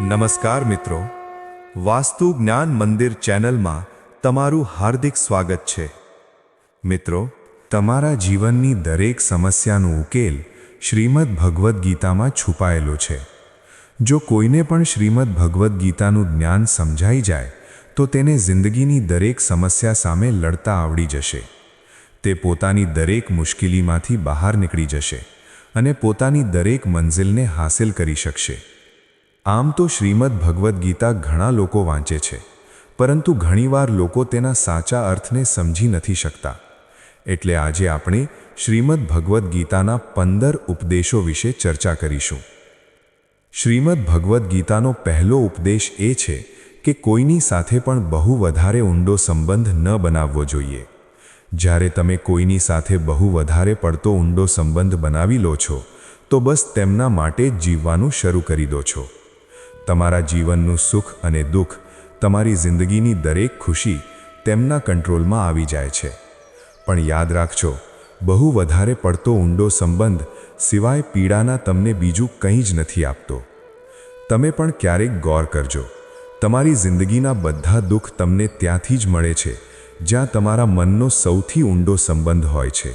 નમસ્કાર મિત્રો. વાસ્તુ જ્ઞાન મંદિર ચેનલમાં તમારું હાર્દિક સ્વાગત છે. મિત્રો, તમારા જીવનની દરેક સમસ્યાનો ઉકેલ શ્રીમદ ભગવદ્ ગીતામાં છુપાયેલો છે. જો કોઈને પણ શ્રીમદ ભગવદ્ ગીતાનું જ્ઞાન સમજાઈ જાય, તો તેને જિંદગીની દરેક સમસ્યા સામે લડતા આવડી જશે. તે પોતાની દરેક મુશ્કેલીમાંથી બહાર નીકળી જશે અને પોતાની દરેક મંઝિલને હાંસિલ કરી શકશે. આમ તો શ્રીમદ ભગવદ્ ગીતા ઘણા લોકો વાંચે છે, પરંતુ ઘણીવાર લોકો તેના સાચા અર્થને સમજી નથી શકતા. એટલે આજે આપણે શ્રીમદ ભગવદ્ ગીતાના પંદર ઉપદેશો વિશે ચર્ચા કરીશું. શ્રીમદ ભગવદ્ ગીતાનો પહેલો ઉપદેશ એ છે કે કોઈની સાથે પણ બહુ વધારે ઊંડો સંબંધ ન બનાવવો જોઈએ. જ્યારે તમે કોઈની સાથે બહુ વધારે પડતો ઊંડો સંબંધ બનાવી લો છો, તો બસ તેમના માટે જીવવાનું શરૂ કરી દો છો. તમારા જીવનનું સુખ અને દુઃખ, તમારી જિંદગીની દરેક ખુશી તેમના કંટ્રોલમાં આવી જાય છે. પણ યાદ રાખજો, બહુ વધારે પડતો ઊંડો સંબંધ સિવાય પીડાના તમને બીજું કંઈ જ નથી આપતો. તમે પણ ક્યારેક ગૌર કરજો, તમારી જિંદગીના બધા દુઃખ તમને ત્યાંથી જ મળે છે, જ્યાં તમારા મનનો સૌથી ઊંડો સંબંધ હોય છે.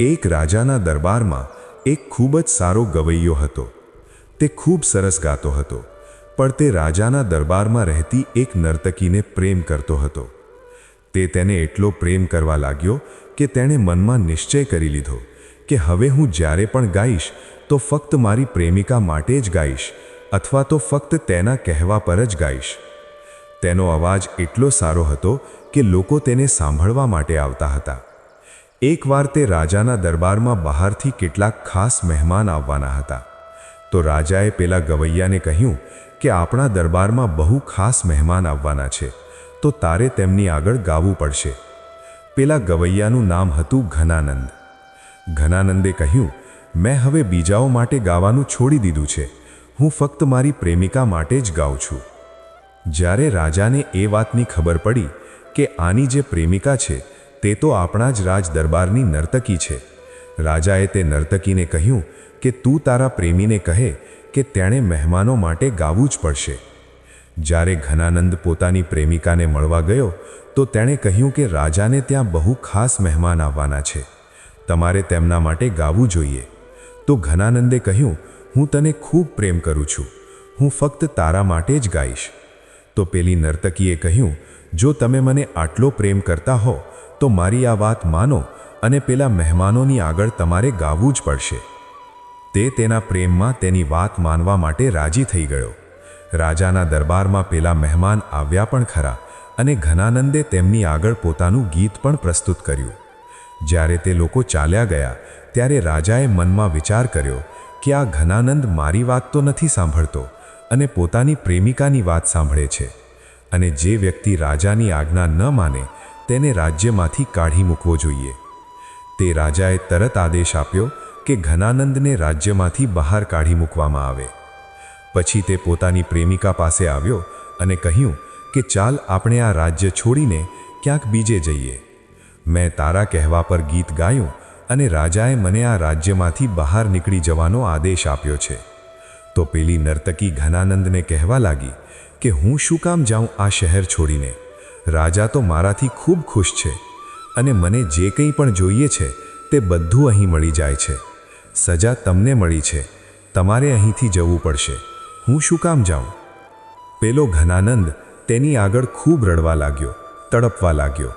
એક રાજાના દરબારમાં એક ખૂબ જ સારો ગવૈયો હતો. તે ખૂબ સરસ ગાતો હતો, પણ તે રાજાના દરબારમાં રહેતી એક નર્તકીને પ્રેમ કરતો હતો. તે તેને એટલો પ્રેમ કરવા લાગ્યો કે તેણે મનમાં નિશ્ચય કરી લીધો કે હવે હું જ્યારે પણ ગાઈશ, તો ફક્ત મારી પ્રેમિકા માટે જ ગાઈશ, અથવા તો ફક્ત તેના કહેવા પર જ ગાઈશ. તેનો અવાજ એટલો સારો હતો કે લોકો તેને સાંભળવા માટે આવતા હતા. એકવાર તે રાજાના દરબારમાં બહારથી કેટલાક ખાસ મહેમાન આવવાના હતા. તો રાજાએ પેલા ગવૈયાને કહ્યું કે આપણા દરબારમાં બહુ ખાસ મહેમાન આવવાના છે, તો તારે તેમની આગળ ગાવું પડશે. પેલા ગવૈયાનું નામ હતું ઘનાનંદ. ઘનાનંદે કહ્યું, મેં હવે બીજાઓ માટે ગાવાનું છોડી દીધું છે. હું ફક્ત મારી પ્રેમિકા માટે જ ગાઉં છું. જ્યારે રાજાને એ વાતની ખબર પડી કે આની જે પ્રેમિકા છે, તે તો આપણા જ રાજ દરબારની નર્તકી છે. રાજાએ તે નર્તકીને કહ્યું કે તું તારા પ્રેમીને કહે કે તેણે મહેમાનો માટે ગાવું જ પડશે. જ્યારે ઘનાનંદ પોતાની પ્રેમિકાને મળવા ગયો, તો તેણે કહ્યું કે રાજાને ત્યાં બહુ ખાસ મહેમાન આવવાના છે. તમારે તેમના માટે ગાવું જોઈએ. તો ઘનાનંદે કહ્યું, હું તને ખૂબ પ્રેમ કરું છું. હું ફક્ત તારા માટે જ ગાઈશ. તો પેલી નર્તકીએ કહ્યું, જો તમે મને આટલો પ્રેમ કરતા હો, તો મારી આ વાત માનો અને પેલા મહેમાનોની આગળ તમારે ગાવું જ પડશે. તે તેના પ્રેમમાં તેની વાત માનવા માટે રાજી થઈ ગયો. રાજાના દરબારમાં પેલા મહેમાન આવ્યા પણ ખરા અને ઘનાનંદે તેમની આગળ પોતાનું ગીત પણ પ્રસ્તુત કર્યું. જ્યારે તે લોકો ચાલ્યા ગયા, ત્યારે રાજાએ મનમાં વિચાર કર્યો કે આ ઘનાનંદ મારી વાત તો નથી સાંભળતો અને પોતાની પ્રેમિકાની વાત સાંભળે છે અને જે વ્યક્તિ રાજાની આજ્ઞા ન માને તેને રાજ્યમાંથી કાઢી મૂકવો જોઈએ. તે રાજાએ તરત આદેશ આપ્યો કે ઘનાનંદને રાજ્યમાંથી બહાર કાઢી મૂકવામાં આવે. પછી તે પોતાની પ્રેમિકા પાસે આવ્યો અને કહ્યું કે ચાલ આપણે આ રાજ્ય છોડીને ક્યાંક બીજે જઈએ. મેં તારા કહેવા પર ગીત ગાયું અને રાજાએ મને આ રાજ્યમાંથી બહાર નીકળી જવાનો આદેશ આપ્યો છે. તો પેલી નર્તકી ઘનાનંદને કહેવા લાગી કે હું શું કામ જાઉં આ શહેર છોડીને? રાજા તો મારાથી ખૂબ ખુશ છે અને મને જે કંઈ પણ જોઈએ છે તે બધું અહીં મળી જાય છે. સજા તમને મળી છે. તમારે અહીંથી જવું પડશે. હું શું કામ જાઉં? પેલો ઘનાનંદ તેની આગળ ખૂબ રડવા લાગ્યો, તડપવા લાગ્યો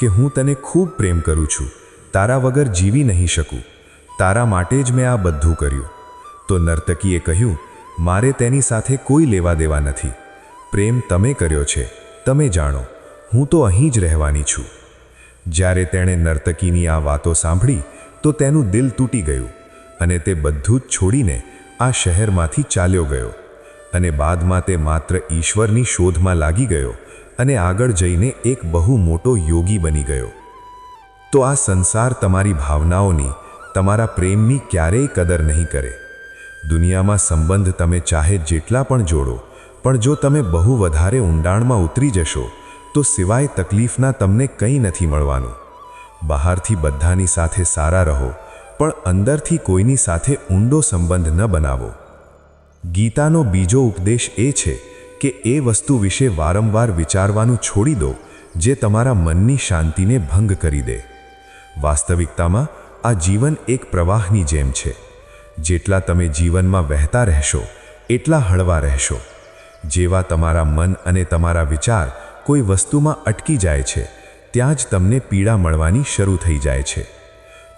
કે હું તને ખૂબ પ્રેમ કરું છું. તારા વગર જીવી નહીં શકું. તારા માટે જ મેં આ બધું કર્યું. તો નર્તકીએ કહ્યું, મારે તેની સાથે કોઈ લેવા દેવા નથી. પ્રેમ તમે કર્યો છે, તમે જાણો. હું તો અહીં જ રહેવાની છું. જ્યારે તેણે નર્તકીની આ વાતો સાંભળી, તો તેનું દિલ તૂટી ગયું. અને તે બધું જ છોડીને આ શહેરમાંથી ચાલ્યો ગયો અને બાદમાં તે માત્ર ઈશ્વરની શોધમાં લાગી ગયો અને આગળ જઈને એક બહુ મોટો યોગી બની ગયો. તો આ સંસાર તમારી ભાવનાઓની, તમારા પ્રેમની ક્યારેય કદર નહીં કરે. દુનિયામાં સંબંધ તમે ચાહે જેટલા પણ જોડો, પણ જો તમે બહુ વધારે ઊંડાણમાં ઉતરી જશો, તો સિવાય તકલીફના તમને કંઈ નથી મળવાનું. બહારથી બધાની સાથે સારા રહો પણ અંદરથી કોઈની સાથે ઊંડો સંબંધ ન બનાવો. ગીતાનો બીજો ઉપદેશ એ છે કે એ વસ્તુ વિશે વારંવાર વિચારવાનું છોડી દો, જે તમારા મનની શાંતિને ભંગ કરી દે. વાસ્તવિકતામાં આ જીવન એક પ્રવાહની જેમ છે. જેટલા તમે જીવનમાં વહેતા રહેશો, એટલા હળવા રહેશો. જેવા તમારા મન અને તમારા વિચાર કોઈ વસ્તુમાં અટકી જાય છે, ત્યાં જ તમને પીડા મળવાની શરૂ થઈ જાય છે.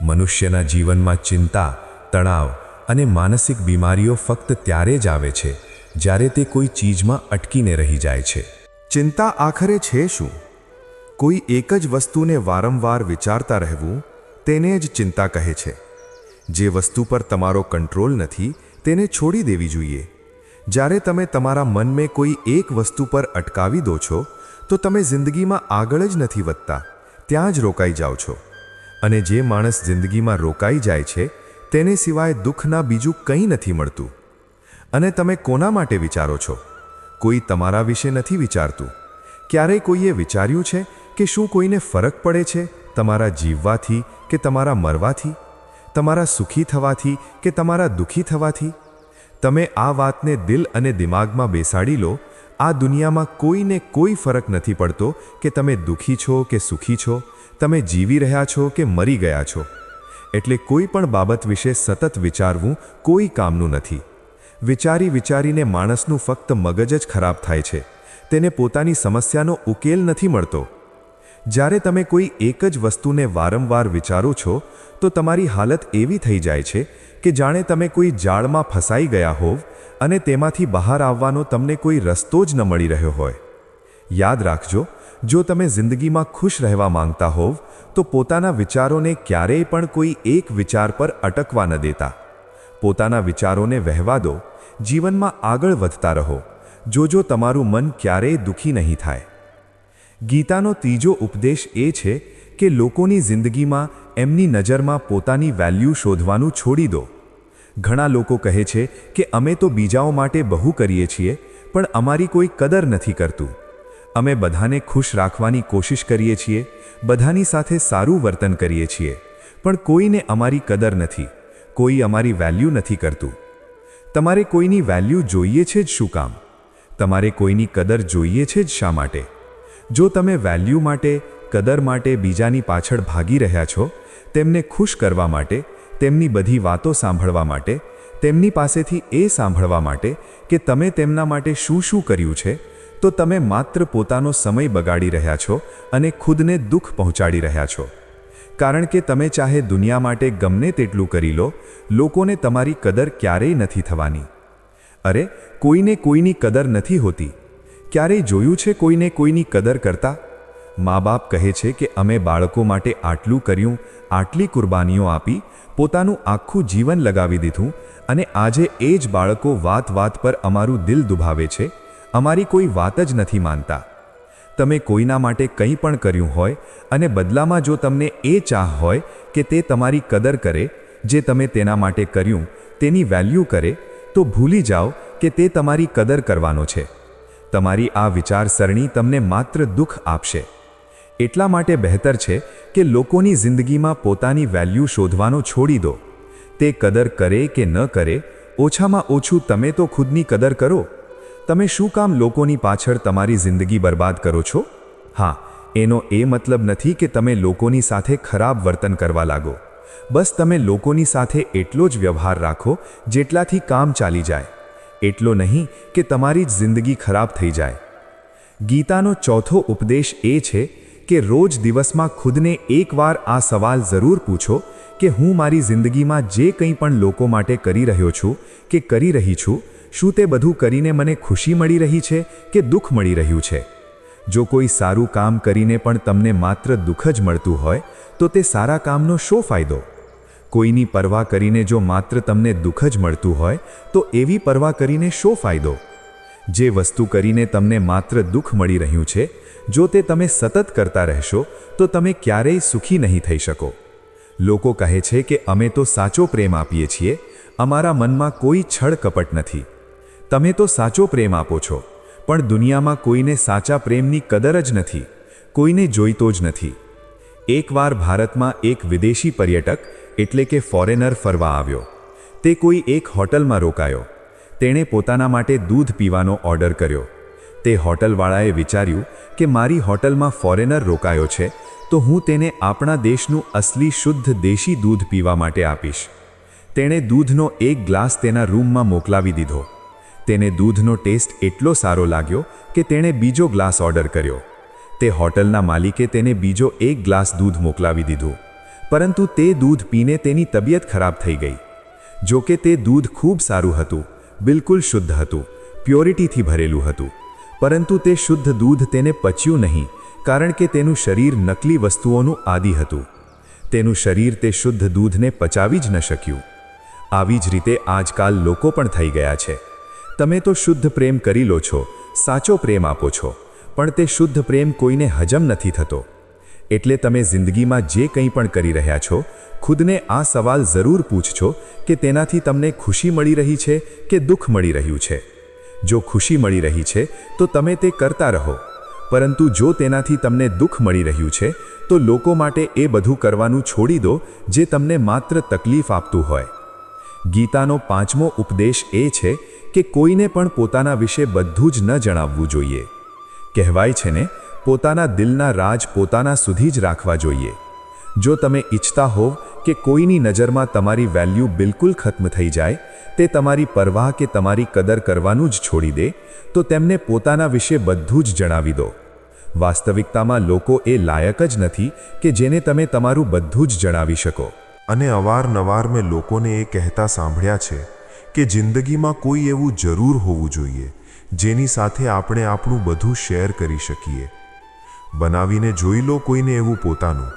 મનુષ્યના જીવનમાં ચિંતા, તણાવ અને માનસિક બીમારીઓ ફક્ત ત્યારે જ આવે છે, જ્યારે તે કોઈ ચીજમાં અટકીને રહી જાય છે. ચિંતા આખરે છે શું? કોઈ એક જ વસ્તુને વારંવાર વિચારતા રહેવું તેને જ ચિંતા કહે છે. જે વસ્તુ પર તમારો કંટ્રોલ નથી તેને છોડી દેવી જોઈએ. જ્યારે તમે તમારા મનને કોઈ એક વસ્તુ પર અટકાવી દો છો, તો તમે જિંદગીમાં આગળ જ નથી વધતા, ત્યાં જ રોકાઈ જાઓ છો. અને જે માણસ જિંદગીમાં રોકાઈ જાય છે, તેને સિવાય દુઃખના બીજું કંઈ નથી મળતું. અને તમે કોના માટે વિચારો છો? કોઈ તમારા વિશે નથી વિચારતું. ક્યારેય કોઈએ વિચાર્યું છે કે શું કોઈને ફરક પડે છે તમારા જીવવાથી કે તમારા મરવાથી? તમારા સુખી થવાથી કે તમારા દુઃખી થવાથી? તમે આ વાતને દિલ અને દિમાગમાં બેસાડી લો, આ દુનિયામાં કોઈને કોઈ ફરક નથી પડતો કે તમે દુઃખી છો કે સુખી છો. તમે જીવી રહ્યા છો કે મરી ગયા છો? એટલે કોઈ પણ બાબત વિશે સતત વિચારવું કોઈ કામનું નથી. વિચારી વિચારીને માણસનું ફક્ત મગજ જ ખરાબ થાય છે. તેને પોતાની સમસ્યાનો ઉકેલ નથી મળતો. જ્યારે તમે કોઈ એક જ વસ્તુને વારંવાર વિચારો છો, તો તમારી હાલત એવી થઈ જાય છે કે જાણે તમે કોઈ જાળમાં ફસાઈ ગયા હોવ અને તેમાંથી બહાર આવવાનો તમને કોઈ રસ્તો જ ન મળી રહ્યો હોય. યાદ રાખજો જો તમે જિંદગીમાં ખુશ રહેવા માંગતા હોવ, તો પોતાના વિચારોને ક્યારેય પણ કોઈ એક વિચાર પર અટકવા ન દેતા. પોતાના વિચારોને વહેવા દો, જીવનમાં આગળ વધતા રહો, જોજો તમારું મન ક્યારેય દુઃખી નહીં થાય. ગીતાનો ત્રીજો ઉપદેશ એ છે કે લોકોની જિંદગીમાં એમની નજરમાં પોતાની વેલ્યુ શોધવાનું છોડી દો. ઘણા લોકો કહે છે કે અમે તો બીજાઓ માટે બહુ કરીએ છીએ, પણ અમારી કોઈ કદર નથી કરતું. અમે બધાને ખુશ રાખવાની કોશિશ કરીએ છીએ, બધાની સાથે સારું વર્તન કરીએ છીએ. પણ કોઈને અમારી કદર નથી, કોઈ અમારી વેલ્યુ નથી કરતું. તમારે કોઈની વેલ્યુ જોઈએ છે જ શું કામ? તમારે કોઈની કદર જોઈએ છે જ શા માટે? જો તમે વેલ્યુ માટે, કદર માટે બીજાની પાછળ ભાગી રહ્યા છો, તેમને ખુશ કરવા માટે, તેમની બધી વાતો સાંભળવા માટે, તેમની પાસેથી એ સાંભળવા માટે કે તમે તેમના માટે શું શું કર્યું છે તો તમે માત્ર પોતાનો સમય બગાડી રહ્યા છો અને ખુદને દુઃખ પહોંચાડી રહ્યા છો. કારણ કે તમે ચાહે દુનિયા માટે ગમે તેટલું કરી લો, લોકોને તમારી કદર ક્યારેય નથી થવાની. અરે, કોઈને કોઈની કદર નથી હોતી. ક્યારેય જોયું છે કોઈને કોઈની કદર કરતા? મા બાપ કહે છે કે અમે બાળકો માટે આટલું કર્યું, આટલી કુરબાનીઓ આપી, પોતાનું આખું જીવન લગાવી દીધું અને આજે એ જ બાળકો વાત વાત પર અમારું દિલ દુભાવે છે. અમારી કોઈ વાત જ નથી માનતા. તમે કોઈના માટે કંઈ પણ કર્યું હોય અને બદલામાં જો તમને એ ચાહ હોય કે તે તમારી કદર કરે, જે તમે તેના માટે કર્યું, તેની વેલ્યુ કરે, તો ભૂલી જાઓ કે તે તમારી કદર કરવાનો છે. તમારી આ વિચારસરણી તમને માત્ર દુઃખ આપશે. એટલા માટે બહેતર છે કે લોકોની જિંદગીમાં પોતાની વેલ્યુ શોધવાનો છોડી દો. તે કદર કરે કે ન કરે, ઓછામાં ઓછું તમે તો ખુદની કદર કરો. તમે શું કામ લોકોની પાછળ તમારી જિંદગી બરબાદ કરો છો? હા, એનો એ મતલબ નથી કે તમે લોકોની સાથે ખરાબ વર્તન કરવા લાગો. બસ તમે લોકોની સાથે એટલો જ વ્યવહાર રાખો જેટલાથી કામ ચાલી જાય. એટલો નહીં કે તમારી જ જિંદગી ખરાબ થઈ જાય. ગીતાનો ચોથો ઉપદેશ એ છે કે રોજ દિવસમાં ખુદને એકવાર આ સવાલ જરૂર પૂછો કે હું મારી જિંદગીમાં જે કંઈ પણ લોકો માટે કરી રહ્યો છું કે કરી રહી છું શું તે બધું કરીને મને ખુશી મળી રહી છે કે દુઃખ મળી રહ્યું છે? જો કોઈ સારું કામ કરીને પણ તમને માત્ર દુઃખ જ મળતું હોય, તો તે સારા કામનો શો ફાયદો? કોઈની પરવા કરીને જો માત્ર તમને દુઃખ જ મળતું હોય, તો એવી પરવા કરીને શો ફાયદો? જે વસ્તુ કરીને તમને માત્ર દુઃખ મળી રહ્યું છે, જો તે તમે સતત કરતા રહેશો, તો તમે ક્યારેય સુખી નહીં થઈ શકો. લોકો કહે છે કે અમે તો સાચો પ્રેમ આપીએ છીએ, અમારા મનમાં કોઈ છળ કપટ નથી. તમે તો સાચો પ્રેમ આપો છો, પણ દુનિયામાં કોઈને સાચા પ્રેમની કદર જ નથી, કોઈને જોઈતો જ નથી. એકવાર ભારતમાં એક વિદેશી પર્યટક, એટલે કે ફોરેનર ફરવા આવ્યો. તે કોઈ એક હોટલમાં રોકાયો. તેણે પોતાના માટે દૂધ પીવાનો ઓર્ડર કર્યો. તે હોટલવાળાએ વિચાર્યું કે મારી હોટલમાં ફોરેનર રોકાયો છે, તો હું તેને આપણા દેશનું અસલી શુદ્ધ દેશી દૂધ પીવા માટે આપીશ. તેણે દૂધનો એક ગ્લાસ તેના રૂમમાં મોકલાવી દીધો. તેને દૂધનો ટેસ્ટ એટલો સારો લાગ્યો કે તેણે બીજો ગ્લાસ ઓર્ડર કર્યો. તે હોટલના માલિકે તેને બીજો એક ગ્લાસ દૂધ મોકલાવી દીધું. પરંતુ તે દૂધ પીને તેની તબિયત ખરાબ થઈ ગઈ. જો કે તે દૂધ ખૂબ સારું હતું, બિલકુલ શુદ્ધ હતું, પ્યોરિટીથી ભરેલું હતું. પરંતુ તે શુદ્ધ દૂધ તેને પચ્યું નહીં, કારણ કે તેનું શરીર નકલી વસ્તુઓનું આદિ હતું. તેનું શરીર તે શુદ્ધ દૂધને પચાવી જ ન શક્યું. આવી જ રીતે આજકાલ લોકો પણ થઈ ગયા છે. તમે તો શુદ્ધ પ્રેમ કરી લો છો, સાચો પ્રેમ આપો છો, પણ તે શુદ્ધ પ્રેમ કોઈને હજમ નથી થતો. એટલે તમે જિંદગીમાં જે કંઈ પણ કરી રહ્યા છો, ખુદને આ સવાલ જરૂર પૂછજો કે તેનાથી તમને ખુશી મળી રહી છે કે દુઃખ મળી રહ્યું છે. જો ખુશી મળી રહી છે, તો તમે તે કરતા રહો. પરંતુ જો તેનાથી તમને દુઃખ મળી રહ્યું છે, તો લોકો માટે એ બધું કરવાનું છોડી દો જે તમને માત્ર તકલીફ આપતું હોય. ગીતાનો પાંચમો ઉપદેશ એ છે કે કોઈને પણ પોતાના વિશે બધું જ ન જણાવવું જોઈએ. કહેવાય છે ને, પોતાના દિલના રાજ પોતાના સુધી જ રાખવા જોઈએ. જો તમે ઈચ્છતા હોવ કે કોઈની નજરમાં તમારી વેલ્યુ બિલકુલ ખત્મ થઈ જાય, તે તમારી પરવાહ કે તમારી કદર કરવાનું જ છોડી દે, તો તેમને પોતાના વિશે બધું જ જણાવી દો. વાસ્તવિકતામાં લોકો એ લાયક જ નથી કે જેને તમે તમારું બધું જ જણાવી શકો. અને અવારનવાર મેં લોકોને એ કહેતા સાંભળ્યા છે કે જિંદગીમાં કોઈ એવું જરૂર હોવું જોઈએ, જેની સાથે આપણે આપણું બધું શેર કરી શકીએ. બનાવીને જોઈ લો કોઈને એવું પોતાનું.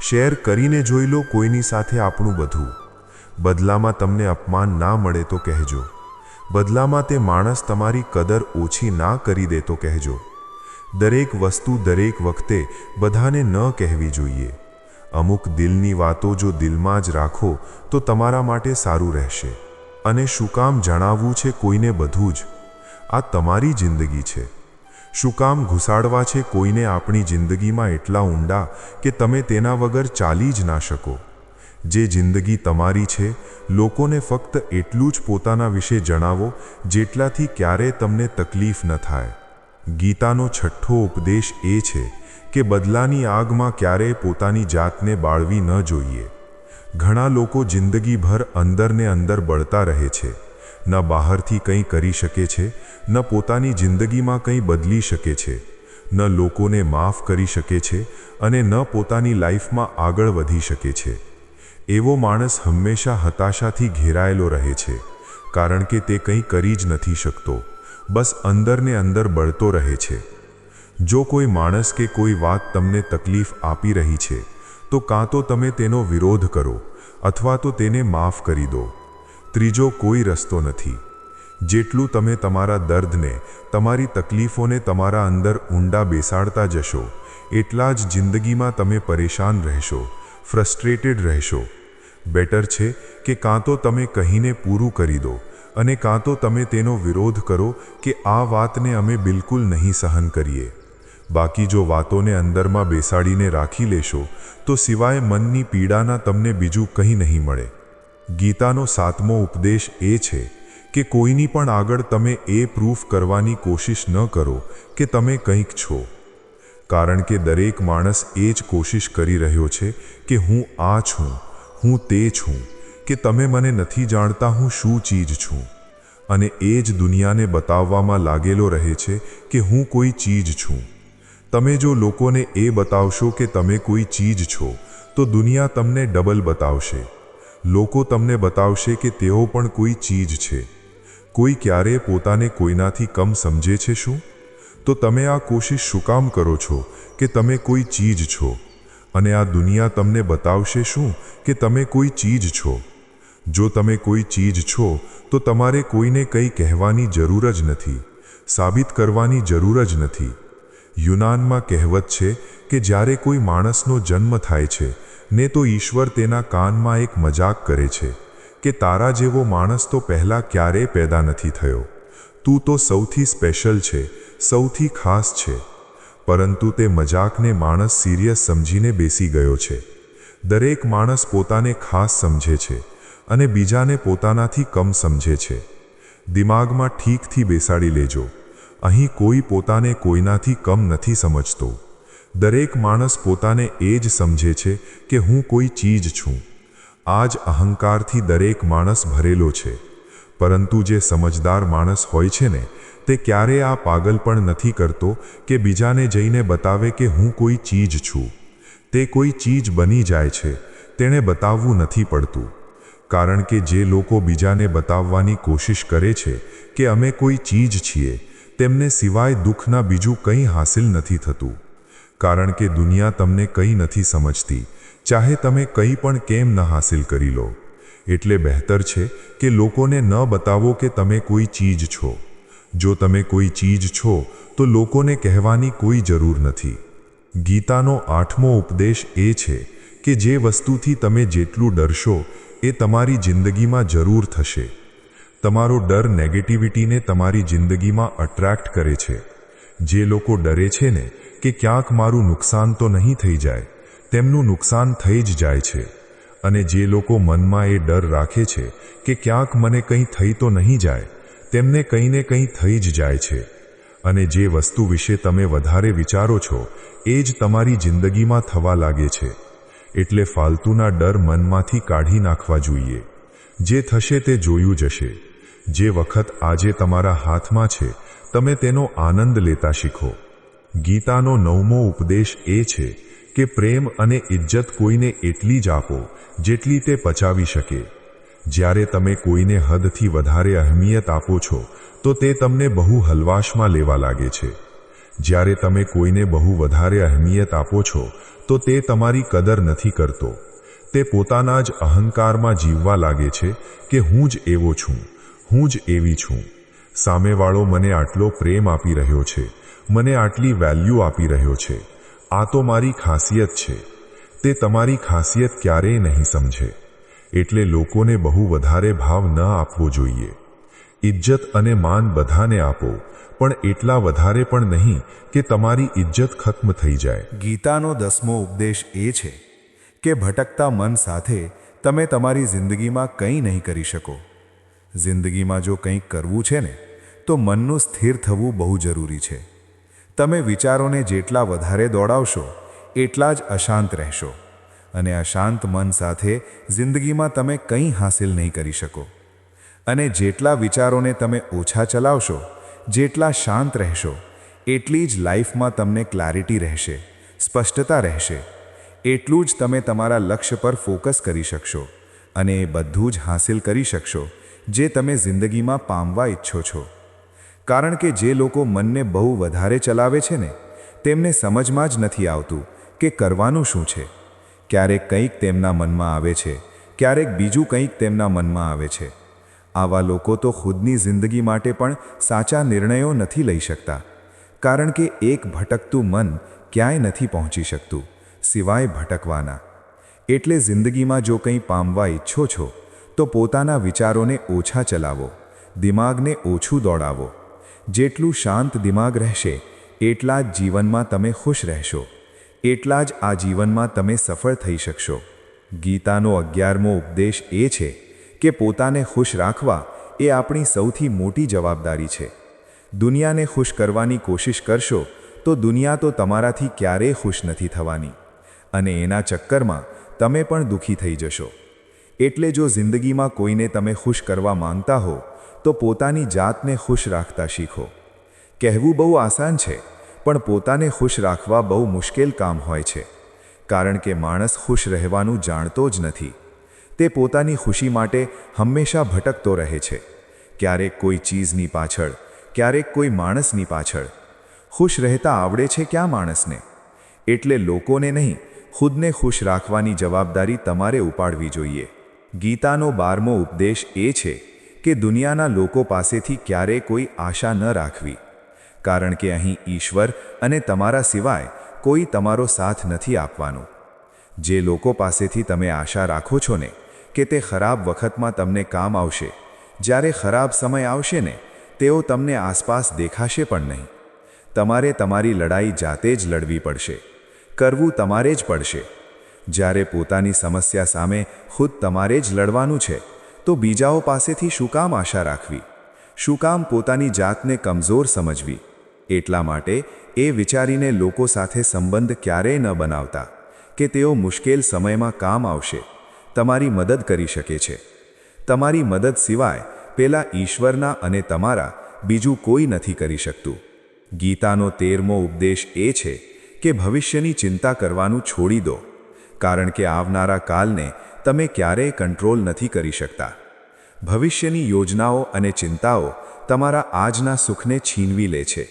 શેર કરીને જોઈ લો કોઈની સાથે આપણું બધું. બદલામાં તમને અપમાન ના મળે તો કહેજો. બદલામાં તે માણસ તમારી કદર ઓછી ના કરી દે તો કહેજો. દરેક વસ્તુ દરેક વખતે બધાને ન કહેવી જોઈએ. અમુક દિલની વાતો જો દિલમાં જ રાખો, તો તમારા માટે સારું રહેશે. અને શું કામ જણાવવું છે કોઈને બધું જ? આ તમારી જિંદગી છે. શું કામ ઘુસાડવા છે કોઈને આપણી જિંદગીમાં એટલા ઊંડા કે તમે તેના વગર ચાલી જ ના શકો? જે જિંદગી તમારી છે, લોકોને ફક્ત એટલું જ પોતાના વિશે જણાવો જેટલાથી ક્યારે તમને તકલીફ ન થાય. ગીતાનો છઠ્ઠો ઉપદેશ એ છે કે બદલાની આગમાં ક્યારેય પોતાની જાતને બાળવી ન જોઈએ. ઘણા લોકો જિંદગીભર અંદરને અંદર બળતા રહે છે. ન બહારથી કંઈ કરી શકે છે, ન પોતાની જિંદગીમાં કંઈ બદલી શકે છે. ન લોકોને માફ કરી શકે છે અને ન પોતાની લાઈફમાં આગળ વધી શકે છે. એવો માણસ હંમેશા હતાશાથી ઘેરાયેલો રહે છે, કારણ કે તે કંઈ કરી જ નથી શકતો. બસ અંદરને અંદર બળતો રહે છે. જો કોઈ માણસ કે કોઈ વાત તમને તકલીફ આપી રહી છે તો કાં તો તમે તેનો વિરોધ કરો, અથવા તો તેને માફ કરી દો. ત્રીજો કોઈ રસ્તો નથી. જેટલું તમે તમારા દર્દને, તમારી તકલીફોને તમારા અંદર ઊંડા બેસાડતા જશો, એટલા જ જિંદગીમાં તમે પરેશાન રહેશો, ફ્રસ્ટ્રેટેડ રહેશો. બેટર છે કે કાં તો તમે કહીને પૂરું કરી દો, અને કાં તો તમે તેનો વિરોધ કરો કે આ વાતને અમે બિલકુલ નહીં સહન કરીએ. બાકી જો વાતોને અંદરમાં બેસાડીને રાખી લેશો, તો સિવાય મનની પીડાના તમને બીજું કંઈ નહીં મળે. ગીતાનો સાતમો ઉપદેશ એ છે કે કોઈની પણ આગળ તમે એ પ્રૂફ કરવાની કોશિશ ન કરો કે તમે કંઈક છો. કારણ કે દરેક માણસ એ જ કોશિશ કરી રહ્યો છે કે હું આ છું, હું તે છું, કે તમે મને નથી જાણતા હું શું ચીજ છું. અને એ જ દુનિયાને બતાવવામાં લાગેલો રહે છે કે હું કોઈ ચીજ છું. તમે જો લોકોને એ બતાવશો કે તમે કોઈ ચીજ છો, તો દુનિયા તમને ડબલ બતાવશે. લોકો તમને બતાવશે કે તેઓ પણ કોઈ ચીજ છે. કોઈ ક્યારે પોતાને કોઈનાથી કમ સમજે છે શું? તો તમે આ કોશિશ શું કામ કરો છો કે તમે કોઈ ચીજ છો? અને આ દુનિયા તમને બતાવશે શું કે તમે કોઈ ચીજ છો? જો તમે કોઈ ચીજ છો, તો તમારે કોઈને કંઈ કહેવાની જરૂર જ નથી, સાબિત કરવાની જરૂર જ નથી. યુનાનમાં કહેવત છે કે જ્યારે કોઈ માણસનો જન્મ થાય છે, ને તો ઈશ્વર તેના કાનમાં એક મજાક કરે છે, કે તારા જેવો માણસ તો પહેલાં ક્યારેય પેદા નથી થયો. તું તો સૌથી સ્પેશિયલ છે, સૌથી ખાસ છે. પરંતુ તે મજાકને માણસ સિરિયસ સમજીને બેસી ગયો છે. દરેક માણસ પોતાને ખાસ સમજે છે અને બીજાને પોતાનાથી કમ સમજે છે. દિમાગમાં ઠીકથી બેસાડી લેજો. અહીં કોઈ પોતાને કોઈનાથી કમ નથી સમજતો. દરેક માણસ પોતાને એ જ સમજે છે કે હું કોઈ ચીજ છું. આ જ અહંકારથી દરેક માણસ ભરેલો છે. પરંતુ જે સમજદાર માણસ હોય છે ને, તે ક્યારે આ પાગલ પણ નથી કરતો કે બીજાને જઈને બતાવે કે હું કોઈ ચીજ છું. તે કોઈ ચીજ બની જાય છે, તેણે બતાવવું નથી પડતું. કારણ કે જે લોકો બીજાને બતાવવાની કોશિશ કરે છે કે અમે કોઈ ચીજ છીએ તેમને સિવાય દુઃખના બીજું કંઈ હાસિલ નથી થતું. કારણ કે દુનિયા તમને કંઈ નથી સમજતી, ચાહે તમે કંઈ પણ કેમ ન હાસિલ કરી લો. એટલે બહેતર છે કે લોકોને ન બતાવો કે તમે કોઈ ચીજ છો. જો તમે કોઈ ચીજ છો, તો લોકોને કહેવાની કોઈ જરૂર નથી. ગીતાનો આઠમો ઉપદેશ એ છે કે જે વસ્તુથી તમે જેટલું ડરશો, એ તમારી જિંદગીમાં જરૂર થશે. તમારો ડર નેગેટિવિટીને તમારી જિંદગીમાં અટ્રેક્ટ કરે છે. જે લોકો ડરે છે ને કે ક્યાંક મારું નુકસાન તો નહીં થઈ જાય, તેમનું નુકસાન થઈ જ જાય છે. અને જે લોકો મનમાં એ ડર રાખે છે કે ક્યાંક મને કંઈ થઈ તો નહીં જાય, તેમને કંઈ ને કંઈ થઈ જ જાય છે. અને જે વસ્તુ વિશે તમે વધારે વિચારો છો, એ જ તમારી જિંદગીમાં થવા લાગે છે. એટલે ફાલતુના ડર મનમાંથી કાઢી નાખવા જોઈએ. જે થશે તે જોયું જશે. જે વખત આજે તમારા હાથમાં છે, તમે તેનો આનંદ લેતા શીખો. ગીતાનો નવમો ઉપદેશ એ છે કે પ્રેમ અને ઇજ્જત કોઈને એટલી જ આપો, જેટલી તે પચાવી શકે. જ્યારે તમે કોઈને હદથી વધારે અહેમિયત આપો છો, તો તે તમને બહુ હલવાશમાં લેવા લાગે છે. જ્યારે તમે કોઈને બહુ વધારે અહેમિયત આપો છો, તો તે તમારી કદર નથી કરતો. તે પોતાના જ અહંકારમાં જીવવા લાગે છે કે હું જ એવો છું. હું જ એવી છું. સામેવાળો મને આટલો પ્રેમ આપી રહ્યો છે. મને આટલી વેલ્યુ આપી રહ્યો છે. આ તો મારી ખાસિયત છે. તે તમારી ખાસિયત ક્યારેય નહીં સમજે. એટલે લોકોને બહુ વધારે ભાવ ન આપવો જોઈએ. ઇજ્જત અને માન બધાને આપો. પણ એટલા વધારે પણ નહીં કે તમારી ઇજ્જત ખત્મ થઈ જાય. ગીતાનો દસમો ઉપદેશ એ છે કે ભટકતા મન સાથે તમે તમારી જિંદગીમાં કંઈ નહીં કરી શકો. જિંદગીમાં જો કંઈક કરવું છે ને, તો મનનું સ્થિર થવું બહુ જરૂરી છે. તમે વિચારોને જેટલા વધારે દોડાવશો, એટલા જ અશાંત રહેશો. અને અશાંત મન સાથે જિંદગીમાં તમે કંઈ હાંસિલ નહીં કરી શકો. અને જેટલા વિચારોને તમે ઓછા ચલાવશો, જેટલા શાંત રહેશો, એટલી જ લાઈફમાં તમને ક્લેરિટી રહેશે, સ્પષ્ટતા રહેશે. એટલું જ તમે તમારા લક્ષ્ય પર ફોકસ કરી શકશો અને એ બધું જ હાંસિલ કરી શકશો જે તમે જિંદગીમાં પામવા ઈચ્છો છો. કારણ કે જે લોકો મનને બહુ વધારે ચલાવે છે ને, તેમને સમજમાં જ નથી આવતું કે કરવાનું શું છે. ક્યારેક કંઈક તેમના મનમાં આવે છે, ક્યારેક બીજું કંઈક તેમના મનમાં આવે છે. આવા લોકો તો ખુદની જિંદગી માટે પણ સાચા નિર્ણયો નથી લઈ શકતા. કારણ કે એક ભટકતું મન ક્યાંય નથી પહોંચી શકતું, સિવાય ભટકવાના. એટલે જિંદગીમાં જો કંઈ પામવા ઈચ્છો છો તો પોતાના વિચારોને ઓછા ચલાવો, દિમાગને ઓછું દોડાવો. જેટલું શાંત દિમાગ રહેશે, એટલા જ જીવનમાં તમે ખુશ રહેશો. એટલા જ આ જીવનમાં તમે સફળ થઈ શકશો. ગીતાનો અગિયારમો ઉપદેશ એ છે કે પોતાને ખુશ રાખવા એ આપણી સૌથી મોટી જવાબદારી છે. દુનિયાને ખુશ કરવાની કોશિશ કરશો, તો દુનિયા તો તમારાથી ક્યારેય ખુશ નથી થવાની. અને એના ચક્કરમાં તમે પણ દુઃખી થઈ જશો. એટલે જો જિંદગીમાં કોઈને તમે ખુશ કરવા માંગતા હો, તો પોતાની જાતને ખુશ રાખતા શીખો. કહેવું બહુ આસાન છે, પણ પોતાને ખુશ રાખવા બહુ મુશ્કેલ કામ હોય છે. કારણ કે માણસ ખુશ રહેવાનું જાણતો જ નથી. તે પોતાની ખુશી માટે હંમેશા ભટકતો રહે છે. ક્યારેક કોઈ ચીજની પાછળ, ક્યારેક કોઈ માણસની પાછળ. ખુશ રહેતા આવડે છે ક્યાં માણસને? એટલે લોકોને નહીં, ખુદને ખુશ રાખવાની જવાબદારી તમારે ઉપાડવી જોઈએ. ગીતાનો બારમો ઉપદેશ એ છે કે દુનિયાના લોકો પાસેથી ક્યારેય કોઈ આશા ન રાખવી. કારણ કે અહીં ઈશ્વર અને તમારા સિવાય કોઈ તમારો સાથ નથી આપવાનો. જે લોકો પાસેથી તમે આશા રાખો છો ને, કે તે ખરાબ વખતમાં તમને કામ આવશે, જ્યારે ખરાબ સમય આવશે ને, તેઓ તમને આસપાસ દેખાશે પણ નહીં. તમારે તમારી લડાઈ જાતે જ લડવી પડશે. કરવું તમારે જ પડશે. જ્યારે પોતાની સમસ્યા સામે ખુદ તમારે જ લડવાનું છે, તો બીજાઓ પાસેથી શું કામ આશા રાખવી? શું કામ પોતાની જાતને કમજોર સમજવી? એટલા માટે એ વિચારીને લોકો સાથે સંબંધ ક્યારેય ન બનાવતા કે તેઓ મુશ્કેલ સમયમાં કામ આવશે, તમારી મદદ કરી શકે છે. તમારી મદદ સિવાય પેલા ઈશ્વરના અને તમારા બીજું કોઈ નથી કરી શકતું. ગીતાનો તેરમો ઉપદેશ એ છે કે ભવિષ્યની ચિંતા કરવાનું છોડી દો. કારણ કે આવનારા કાલને તમે ક્યારેય કંટ્રોલ નથી કરી શકતા. ભવિષ્યની યોજનાઓ અને ચિંતાઓ તમારા આજના સુખને છીનવી લે છે.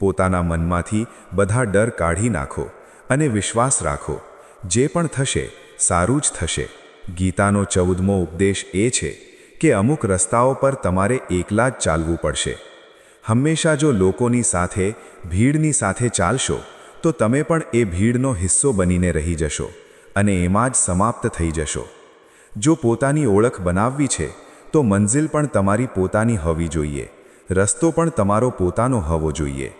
પોતાના મનમાંથી બધા ડર કાઢી નાખો અને વિશ્વાસ રાખો. જે પણ થશે, સારું જ થશે. ગીતાનો ચૌદમો ઉપદેશ એ છે કે અમુક રસ્તાઓ પર તમારે એકલા જ ચાલવું પડશે. હંમેશા જો લોકોની સાથે, ભીડની સાથે ચાલશો, તો તમે પણ એ ભીડનો હિસ્સો બનીને રહી જશો. અને એમાં જ સમાપ્ત થઈ જશો. જો પોતાની ઓળખ બનાવવી છે, તો મંઝિલ પણ તમારી પોતાની હોવી જોઈએ. રસ્તો પણ તમારો પોતાનો હોવો જોઈએ.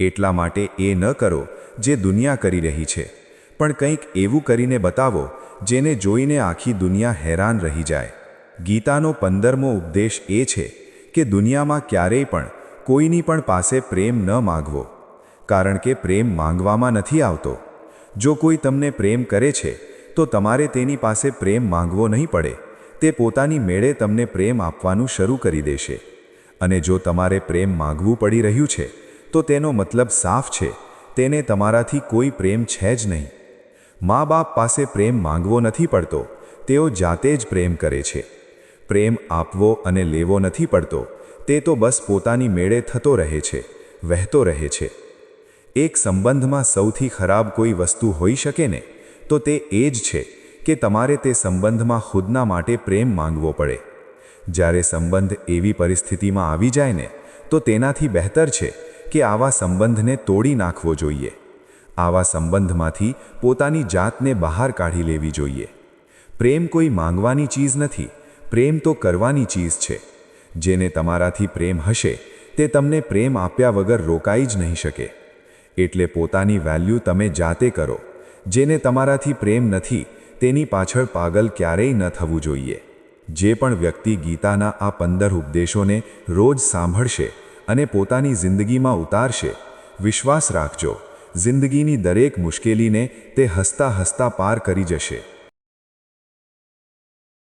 એટલા માટે એ ન કરો જે દુનિયા કરી રહી છે. પણ કંઈક એવું કરીને બતાવો, જેને જોઈને આખી દુનિયા હેરાન રહી જાય. ગીતાનો પંદરમો ઉપદેશ એ છે કે દુનિયામાં ક્યારેય પણ કોઈની પણ પાસે પ્રેમ ન માગવો. કારણ કે પ્રેમ માંગવામાં નથી આવતો. જો કોઈ તમને પ્રેમ કરે છે, તો તમારે તેની પાસે પ્રેમ માંગવો નહીં પડે. તે પોતાની મેળે તમને પ્રેમ આપવાનું શરૂ કરી દેશે. અને જો તમારે પ્રેમ માંગવું પડી રહ્યું છે, તો તેનો મતલબ સાફ છે, તેને તમારાથી કોઈ પ્રેમ છે જ નહીં. મા બાપ પાસે પ્રેમ માંગવો નથી પડતો, તેઓ જાતે જ પ્રેમ કરે છે. પ્રેમ આપવો અને લેવો નથી પડતો, તે તો બસ પોતાની મેળે થતો રહે છે, વહેતો રહે છે. એક સંબંધમાં સૌથી ખરાબ કોઈ વસ્તુ હોઈ શકે ને, તો તે એ જ છે કે તમારે તે સંબંધમાં ખુદના માટે પ્રેમ માંગવો પડે. જ્યારે સંબંધ એવી પરિસ્થિતિમાં આવી જાય ને, તો તેનાથી બહેતર છે કે આવા સંબંધને તોડી નાખવો જોઈએ. આવા સંબંધમાંથી પોતાની જાતને બહાર કાઢી લેવી જોઈએ. પ્રેમ કોઈ માંગવાની ચીજ નથી, પ્રેમ તો કરવાની ચીજ છે. જેને તમારાથી પ્રેમ હશે, તે તમને પ્રેમ આપ્યા વગર રોકાઈ જ નહીં શકે. એટલે પોતાની વેલ્યુ તમે જાતે કરો. જેને તમારાથી પ્રેમ નથી, તેની પાછળ પાગલ ક્યારેય ન થવું જોઈએ. જે પણ વ્યક્તિ ગીતાના આ પંદર ઉપદેશોને રોજ સાંભળશે અને પોતાની જિંદગીમાં ઉતારશે, વિશ્વાસ રાખજો. જિંદગીની દરેક મુશ્કેલીને તે હસતા હસતા પાર કરી જશે.